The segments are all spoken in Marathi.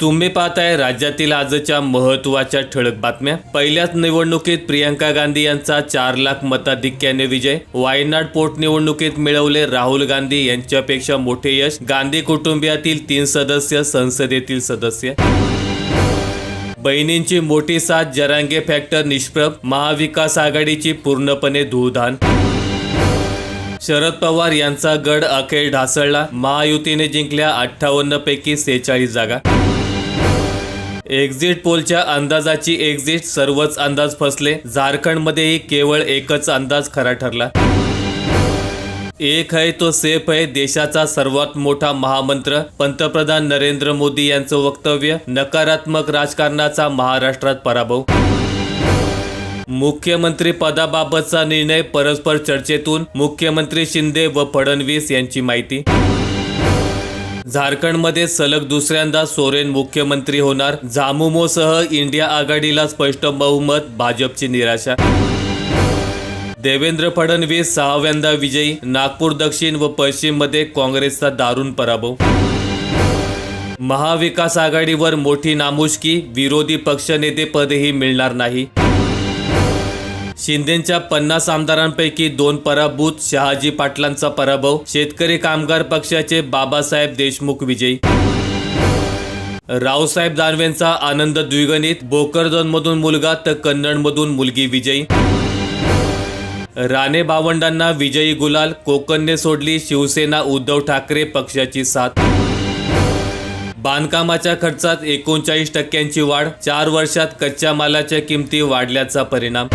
तुम्ही पाहताय राज्यातील आजच्या महत्त्वाच्या ठळक बातम्या. पहिल्याच निवडणुकीत प्रियंका गांधी यांचा चार लाख मताधिक्याने विजय. वायनाड पोटनिवडणुकीत मिळवले राहुल गांधी यांच्यापेक्षा मोठे यश. गांधी कुटुंबियातील तीन सदस्य संसदेतील सदस्य. बहिणींची मोठी साथ जरांगे फॅक्टर निष्प्रभ महाविकास आघाडीची पूर्णपणे धुळधाण. शरद पवार यांचा गड अखेर ढासळला. महायुतीने जिंकल्या अठ्ठावन्न पैकी सेहेचाळीस जागा. एक्झिट पोलच्या अंदाजाची एक्झिट सर्वच अंदाज फसले. झारखंडमध्येही केवळ एकच अंदाज खरा ठरला. एक है तो सेफ है देशाचा सर्वात मोठा महामंत्र. पंतप्रधान नरेंद्र मोदी यांचं वक्तव्य नकारात्मक राजकारणाचा महाराष्ट्रात पराभव. मुख्यमंत्री पदाबाबतचा निर्णय परस्पर चर्चेतून मुख्यमंत्री शिंदे व फडणवीस यांची माहिती. झारखंडमध्ये सलग दुसऱ्यांदा सोरेन मुख्यमंत्री होणार. झामुमोसह इंडिया आघाडीला स्पष्ट बहुमत भाजपची निराशा. देवेंद्र फडणवीस सहाव्यांदा विजयी नागपूर दक्षिण व पश्चिममध्ये काँग्रेसचा दारुण पराभव. महाविकास आघाडीवर मोठी नामुष्की विरोधी पक्षनेतेपदही मिळणार नाही. शिंदेच्या पन्नास आमदारांपैकी दोन पराभूत शहाजी पाटलांचा पराभव शेतकरी कामगार पक्षाचे बाबासाहेब देशमुख विजयी. रावसाहेब दानवेंचा आनंद द्विगणित भोकरदनमधून मुलगा तर कन्नडमधून मुलगी विजयी. राणे बावंडांना विजयी गुलाल कोकणने सोडली शिवसेना उद्धव ठाकरे पक्षाची साथ. बांधकामाच्या खर्चात एकोणचाळीस टक्क्यांची वाढ चार वर्षात कच्च्या मालाच्या किमती वाढल्याचा परिणाम.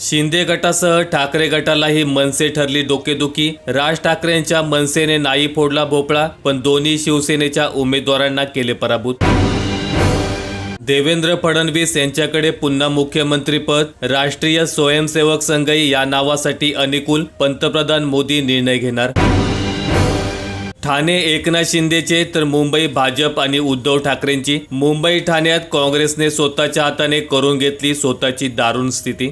शिंदे गटासह ठाकरे गटालाही मनसे ठरली डोकेदुखी. राज ठाकरेंच्या मनसेने नाही फोडला भोपळा पण दोन्ही शिवसेनेच्या उमेदवारांना केले पराभूत. देवेंद्र फडणवीस यांच्याकडे पुन्हा मुख्यमंत्रीपद राष्ट्रीय स्वयंसेवक संघही या नावासाठी अनुकूल पंतप्रधान मोदी निर्णय घेणार. ठाणे एकनाथ शिंदेचे तर मुंबई भाजप आणि उद्धव ठाकरेंची. मुंबई ठाण्यात काँग्रेसने स्वतःच्या हाताने करून घेतली स्वतःची दारुण स्थिती.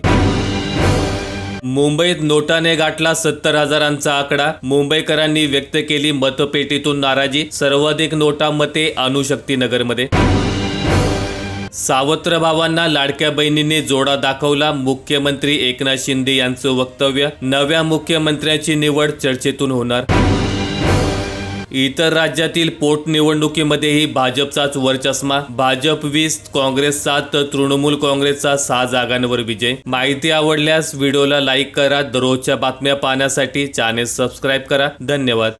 मुंबईत नोटाने गाठला सत्तर हजारांचा आकडा. मुंबईकरांनी व्यक्त केली मतपेटीतून नाराजी. सर्वाधिक नोटा मते अणुशक्तीनगरमध्ये सावत्र भावांना लाडक्या बहिणींनी जोडा दाखवला. मुख्यमंत्री एकनाथ शिंदे यांचं वक्तव्य. नव्या मुख्यमंत्र्याची निवड चर्चेतून होणार. इतर राज्यातील पोटनिवडणुकीमध्येही भाजपचाच वरचष्मा भाजप वीस काँग्रेस सात तर तृणमूल काँग्रेसचा सहा जागांवर विजय. माहिती आवडल्यास व्हिडिओला लाईक करा दररोजच्या बातम्या पाहण्यासाठी चॅनेल सबस्क्राईब करा. धन्यवाद.